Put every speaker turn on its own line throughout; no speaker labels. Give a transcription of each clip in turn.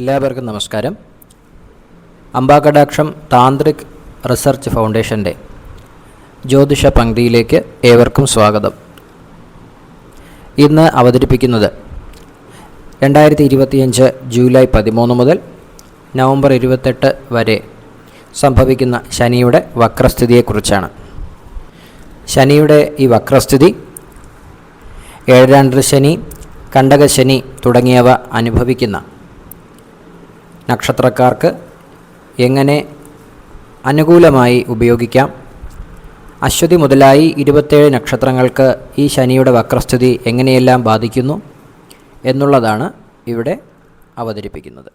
എല്ലാവർക്കും നമസ്കാരം. അംബാകടാക്ഷം താന്ത്രിക് റിസർച്ച് ഫൗണ്ടേഷന്റെ ജ്യോതിഷ പങ്ക്തിയിലേക്ക് ഏവർക്കും സ്വാഗതം. ഇന്ന് അവതരിപ്പിക്കുന്നത് രണ്ടായിരത്തി ഇരുപത്തിയഞ്ച് ജൂലൈ പതിമൂന്ന് മുതൽ നവംബർ ഇരുപത്തെട്ട് വരെ സംഭവിക്കുന്ന ശനിയുടെ വക്രസ്ഥിതിയെക്കുറിച്ചാണ്. ശനിയുടെ ഈ വക്രസ്ഥിതി ഏഴാണ്ടര ശനി കണ്ടകശനി തുടങ്ങിയവ അനുഭവിക്കുന്ന നക്ഷത്രക്കാർക്ക് എങ്ങനെ അനുകൂലമായി ഉപയോഗിക്കാം? അശ്വതി മുതലായി ഇരുപത്തേഴ് നക്ഷത്രങ്ങൾക്ക് ഈ ശനിയുടെ വക്രസ്ഥിതി എങ്ങനെയെല്ലാം ബാധിക്കുന്നു എന്നുള്ളതാണ് ഇവിടെ അവതരിപ്പിക്കുന്നത്.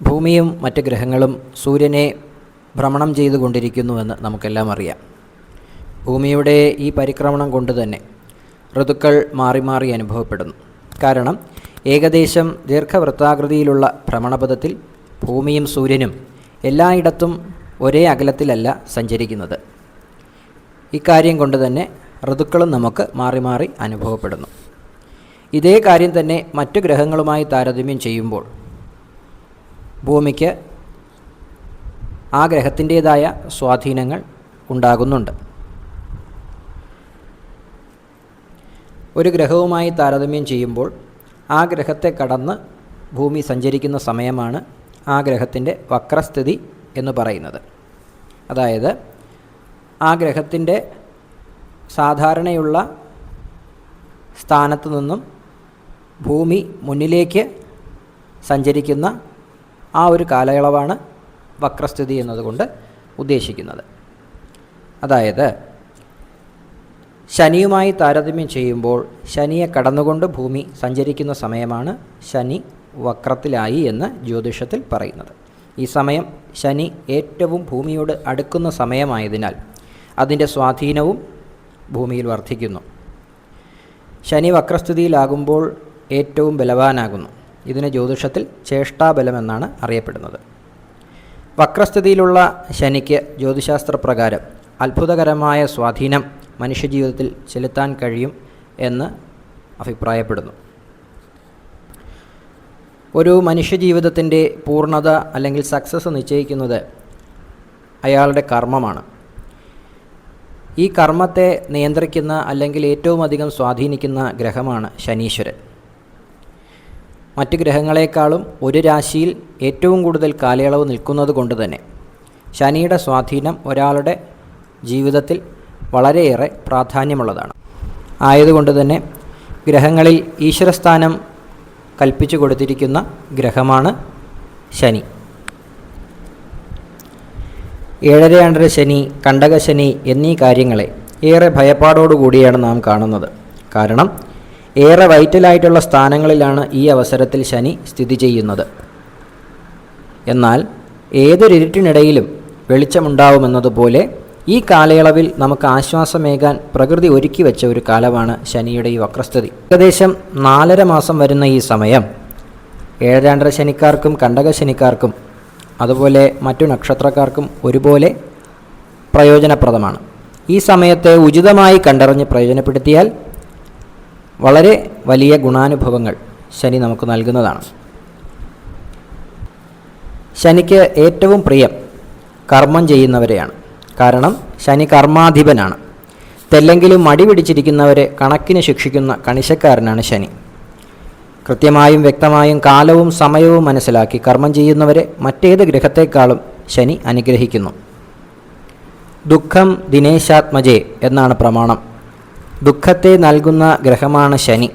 ഭൂമിയും മറ്റ് ഗ്രഹങ്ങളും സൂര്യനെ ഭ്രമണം ചെയ്തുകൊണ്ടിരിക്കുന്നുവെന്ന് നമുക്കെല്ലാം അറിയാം. ഭൂമിയുടെ ഈ പരിക്രമണം കൊണ്ട് തന്നെ ഋതുക്കൾ മാറി മാറി അനുഭവപ്പെടുന്നു. കാരണം ഏകദേശം ദീർഘവൃത്താകൃതിയിലുള്ള ഭ്രമണപഥത്തിൽ ഭൂമിയും സൂര്യനും എല്ലായിടത്തും ഒരേ അകലത്തിലല്ല സഞ്ചരിക്കുന്നത്. ഇക്കാര്യം കൊണ്ട് തന്നെ ഋതുക്കളും നമുക്ക് മാറി മാറി അനുഭവപ്പെടുന്നു. ഇതേ കാര്യം തന്നെ മറ്റു ഗ്രഹങ്ങളുമായി താരതമ്യം ചെയ്യുമ്പോൾ ഭൂമിക്ക് ആ ഗ്രഹത്തിന്റേതായ സ്വാധീനങ്ങൾ ഉണ്ടാകുന്നുണ്ട്. ഒരു ഗ്രഹവുമായി താരതമ്യം ചെയ്യുമ്പോൾ ആ ഗ്രഹത്തെ കടന്ന് ഭൂമി സഞ്ചരിക്കുന്ന സമയമാണ് ആ ഗ്രഹത്തിന്റെ വക്രസ്ഥിതി എന്ന് പറയുന്നത്. അതായത് ആ ഗ്രഹത്തിന്റെ സാധാരണയുള്ള സ്ഥാനത്തു നിന്നും ഭൂമി മുന്നിലേക്ക് സഞ്ചരിക്കുന്ന ആ ഒരു കാലയളവാണ് വക്രസ്ഥിതി എന്നതുകൊണ്ട് ഉദ്ദേശിക്കുന്നത്. അതായത് ശനിയുമായി താരതമ്യം ചെയ്യുമ്പോൾ ശനിയെ കടന്നുകൊണ്ട് ഭൂമി സഞ്ചരിക്കുന്ന സമയമാണ് ശനി വക്രത്തിലായി എന്ന് ജ്യോതിഷത്തിൽ പറയുന്നത്. ഈ സമയം ശനി ഏറ്റവും ഭൂമിയോട് അടുക്കുന്ന സമയമായതിനാൽ അതിന്റെ സ്വാധീനവും ഭൂമിയിൽ വർദ്ധിക്കുന്നു. ശനി വക്രസ്ഥിതിയിലാകുമ്പോൾ ഏറ്റവും ബലവാനാകുന്നു. ഇതിന് ജ്യോതിഷത്തിൽ ചേഷ്ടാബലം എന്നാണ് അറിയപ്പെടുന്നത്. വക്രസ്ഥിതിയിലുള്ള ശനിക്ക് ജ്യോതിശാസ്ത്രപ്രകാരം അത്ഭുതകരമായ സ്വാധീനം മനുഷ്യജീവിതത്തിൽ ചെലുത്താൻ കഴിയും എന്ന് അഭിപ്രായപ്പെടുന്നു. ഒരു മനുഷ്യജീവിതത്തിന്റെ പൂർണത അല്ലെങ്കിൽ സക്സസ് നിശ്ചയിക്കുന്നത് അയാളുടെ കർമ്മമാണ്. ഈ കർമ്മത്തെ നിയന്ത്രിക്കുന്ന അല്ലെങ്കിൽ ഏറ്റവും അധികം സ്വാധീനിക്കുന്ന ഗ്രഹമാണ് ശനീശ്വരൻ. മറ്റ് ഗ്രഹങ്ങളെക്കാളും ഒരു രാശിയിൽ ഏറ്റവും കൂടുതൽ കാലയളവ് നിൽക്കുന്നത് കൊണ്ട് തന്നെ ശനിയുടെ സ്വാധീനം ഒരാളുടെ ജീവിതത്തിൽ വളരെയേറെ പ്രാധാന്യമുള്ളതാണ്. ആയതുകൊണ്ട് തന്നെ ഗ്രഹങ്ങളിൽ ഈശ്വരസ്ഥാനം കൽപ്പിച്ചു കൊടുത്തിരിക്കുന്ന ഗ്രഹമാണ് ശനി. ഏഴര രണ്ടര ശനി കണ്ടകശനി എന്നീ കാര്യങ്ങളെ ഏറെ ഭയപ്പാടോടുകൂടിയാണ് നാം കാണുന്നത്. കാരണം ഏറെ വൈറ്റലായിട്ടുള്ള സ്ഥാനങ്ങളിലാണ് ഈ അവസരത്തിൽ ശനി സ്ഥിതി ചെയ്യുന്നത്. എന്നാൽ ഏതൊരിരുട്ടിനിടയിലും വെളിച്ചമുണ്ടാവുമെന്നതുപോലെ ഈ കാലയളവിൽ നമുക്ക് ആശ്വാസമേകാൻ പ്രകൃതി ഒരുക്കി വെച്ച ഒരു കാലമാണ് ശനിയുടെ ഈ വക്രസ്ഥിതി. ഏകദേശം നാലര മാസം വരുന്ന ഈ സമയം ഏഴരാണ്ടര ശനിക്കാർക്കും കണ്ടക ശനിക്കാർക്കും അതുപോലെ മറ്റു നക്ഷത്രക്കാർക്കും ഒരുപോലെ പ്രയോജനപ്രദമാണ്. ഈ സമയത്തെ ഉചിതമായി കണ്ടറിഞ്ഞ് പ്രയോജനപ്പെടുത്തിയാൽ വളരെ വലിയ ഗുണാനുഭവങ്ങൾ ശനി നമുക്ക് നൽകുന്നതാണ്. ശനിക്ക് ഏറ്റവും പ്രിയം കർമ്മം ചെയ്യുന്നവരെയാണ്. കാരണം ശനി കർമാധിപനാണ് തെല്ലെങ്കിലും മടി പിടിച്ചിരിക്കുന്നവരെ കണക്കിന് ശിക്ഷിക്കുന്ന കണിശക്കാരനാണ് ശനി. കൃത്യമായും വ്യക്തമായും കാലവും സമയവും മനസ്സിലാക്കി കർമ്മം ചെയ്യുന്നവരെ മറ്റേത് ഗ്രഹത്തെക്കാളും ശനി അനുഗ്രഹിക്കുന്നു. ദുഃഖം ദിനേശാത്മജേ എന്നാണ് പ്രമാണം. ദുഃഖത്തെ നൽകുന്ന ഗ്രഹമാണ് ശനി.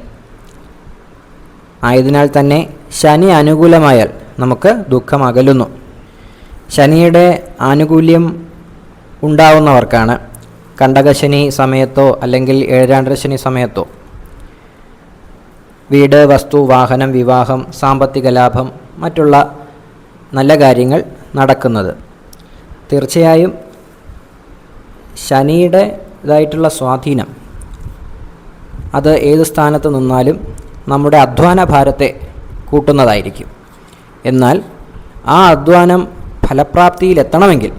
ആയതിനാൽ തന്നെ ശനി അനുകൂലമായാൽ നമുക്ക് ദുഃഖം അകലുന്നു. ശനിയുടെ ആനുകൂല്യം ഉണ്ടാവുന്നവർക്കാണ്. കണ്ടകശനി സമയത്തോ അല്ലെങ്കിൽ ഏഴാണ്ടര ശനി സമയത്തോ. വീട് വസ്തു വാഹനം വിവാഹം സാമ്പത്തിക ലാഭം മറ്റുള്ള നല്ല കാര്യങ്ങൾ നടക്കുന്നത്. തീർച്ചയായും ശനിയുടെ ഇതായിട്ടുള്ള സ്വാധീനം. അത് ഏത് സ്ഥാനത്ത് നിന്നാലും നമ്മുടെ അധ്വാന ഭാരത്തെ കൂട്ടുന്നതായിരിക്കും. എന്നാൽ ആ അധ്വാനം ഫലപ്രാപ്തിയിലെത്തണമെങ്കിൽ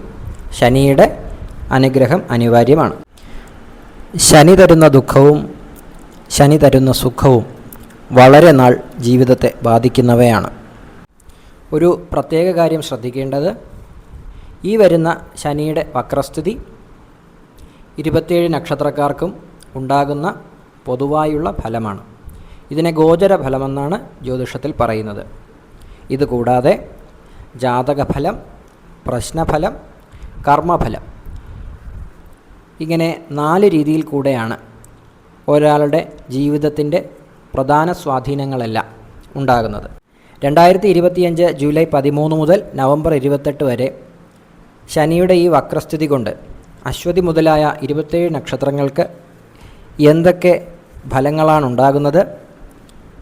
ശനിയുടെ അനുഗ്രഹം അനിവാര്യമാണ്. ശനി തരുന്ന ദുഃഖവും ശനി തരുന്ന സുഖവും വളരെ നാൾ ജീവിതത്തെ ബാധിക്കുന്നവയാണ്. ഒരു പ്രത്യേക കാര്യം ശ്രദ്ധിക്കേണ്ടത് ഈ വരുന്ന ശനിയുടെ വക്രസ്ഥിതി ഇരുപത്തിയേഴ് നക്ഷത്രക്കാർക്കും ഉണ്ടാകുന്ന പൊതുവായുള്ള ഫലമാണ്. ഇതിനെ ഗോചര ഫലമെന്നാണ് ജ്യോതിഷത്തിൽ പറയുന്നത്. ഇതുകൂടാതെ ജാതകഫലം പ്രശ്നഫലം കർമ്മഫലം ഇങ്ങനെ നാല് രീതിയിൽ കൂടെയാണ് ഒരാളുടെ ജീവിതത്തിന്റെ പ്രധാന സ്വാധീനങ്ങളെല്ലാം ഉണ്ടാകുന്നത്. രണ്ടായിരത്തി ഇരുപത്തിയഞ്ച് ജൂലൈ പതിമൂന്ന് മുതൽ നവംബർ ഇരുപത്തെട്ട് വരെ ശനിയുടെ ഈ വക്രസ്ഥിതി കൊണ്ട് അശ്വതി മുതലായ ഇരുപത്തേഴ് നക്ഷത്രങ്ങൾക്ക് എന്തൊക്കെ ഫലങ്ങളാണ് ഉണ്ടാകുന്നത്?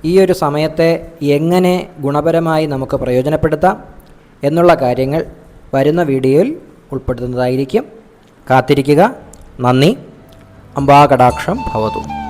ഈ ഒരു സമയത്തെ എങ്ങനെ ഗുണപരമായി നമുക്ക് പ്രയോജനപ്പെടുത്താം എന്നുള്ള കാര്യങ്ങൾ വരുന്ന വീഡിയോയിൽ ഉൾപ്പെടുത്തുന്നതായിരിക്കും. കാത്തിരിക്കുക. നന്ദി. അംബാകടാക്ഷം ഭവതു.